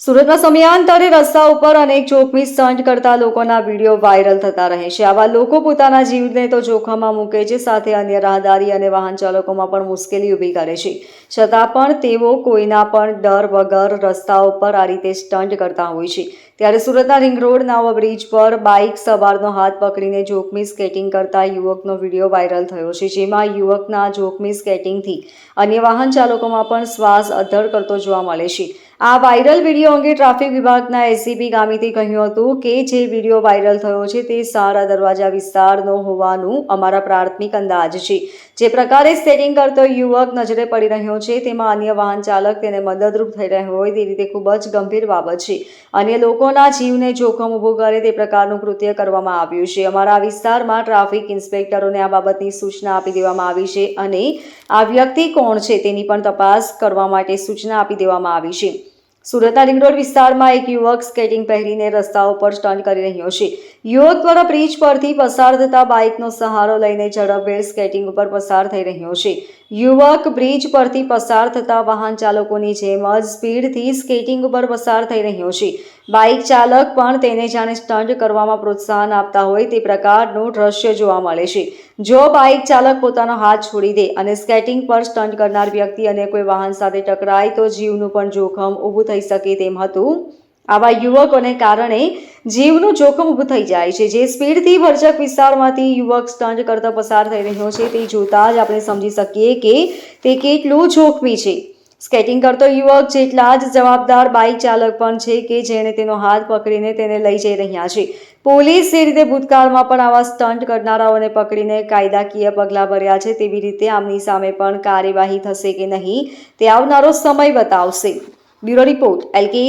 સુરતમાં સમયાંતરે રસ્તા ઉપર અનેક જોખમી સ્ટન્ટ કરતા લોકોના વીડિયો વાયરલ થતા રહે છે. આવા લોકો પોતાના જીવને તો જોખમમાં મૂકે છે, સાથે અન્ય રાહદારી અને વાહન ચાલકોમાં પણ મુશ્કેલી ઊભી કરે છે. છતાં પણ તેઓ કોઈના પણ ડર વગર રસ્તા ઉપર આ રીતે સ્ટન્ટ કરતા હોય છે. ત્યારે સુરતના રિંગ રોડ, નાવા બ્રિજ પર બાઇક સવારનો હાથ પકડીને જોખમી સ્કેટિંગ કરતા યુવકનો વીડિયો વાયરલ થયો છે. જેમાં યુવકના જોખમી સ્કેટિંગથી અન્ય વાહન ચાલકોમાં પણ શ્વાસ અધ્ધર કરતો જોવા મળે છે. આ વાયરલ વીડિયો અંગે ટ્રાફિક વિભાગના એસીપી ગામીતે કહ્યું હતું કે જે વીડિયો વાયરલ થયો છે તે સારા દરવાજા વિસ્તારનો હોવાનું અમારા પ્રાથમિક અંદાજ છે. જે પ્રકારે સ્ટેટિંગ કરતો યુવક નજરે પડી રહ્યો છે, તેમાં અન્ય વાહન ચાલક તેને મદદરૂપ થઈ રહ્યો હોય તે રીતે ખૂબ જ ગંભીર બાબત છે. અન્ય લોકોના જીવને જોખમ ઊભું કરે તે પ્રકારનું કૃત્ય કરવામાં આવ્યું છે. અમારા વિસ્તારમાં ટ્રાફિક ઇન્સ્પેક્ટરોને આ બાબતની સૂચના આપી દેવામાં આવી છે અને આ વ્યક્તિ કોણ છે તેની પણ તપાસ કરવા માટે સૂચના આપી દેવામાં આવી છે. સુરતના રિંગ રોડ વિસ્તારમાં એક યુવક સ્કેટિંગ પહેરીને રસ્તા ઉપર સ્ટન્ટ કરી રહ્યો છે. યુવક દ્વારા બ્રિજ પરથી પસાર થતા બાઇકનો સહારો લઈને ઝડપભેર સ્કેટિંગ ઉપર પસાર થઈ રહ્યો છે. યુવક બ્રિજ પરથી પસાર થતા વાહન ચાલકોની જેમ જ સ્પીડથી સ્કેટિંગ ઉપર પસાર થઈ રહ્યો છે. બાઇક ચાલક પણ તેને જાણે સ્ટન્ટ કરવામાં પ્રોત્સાહન આપતા હોય તે પ્રકારનું દ્રશ્ય જોવા મળે છે. જો બાઇક ચાલક પોતાનો હાથ છોડી દે અને સ્કેટિંગ પર સ્ટન્ટ કરનાર વ્યક્તિ અને કોઈ વાહન સાથે ટકરાય તો જીવનું પણ જોખમ ઊભું થઈ શકે તેમ હતું. આવા યુવકોને કારણે જીવનું જોખમ ઊભું થઈ જાય છે. જે સ્પીડથી ભરચક વિસ્તારમાંથી યુવક સ્ટન્ટ કરતા પસાર થઈ રહ્યો છે તે જોતા જ આપણે સમજી શકીએ કે તે કેટલું જોખમી છે. સ્કેટિંગ કરતો યુવક જેટલા જ જવાબદાર બાઇક ચાલક પણ છે કે જેણે તેનો હાથ પકડીને તેને લઈ જઈ રહ્યા છે. પોલીસ એ રીતે ભૂતકાળમાં પણ આવા સ્ટન્ટ કરનારાઓને પકડીને કાયદાકીય પગલાં ભર્યા છે. તેવી રીતે આમની સામે પણ કાર્યવાહી થશે કે નહીં તે આવનારો સમય બતાવશે. Bureau report LK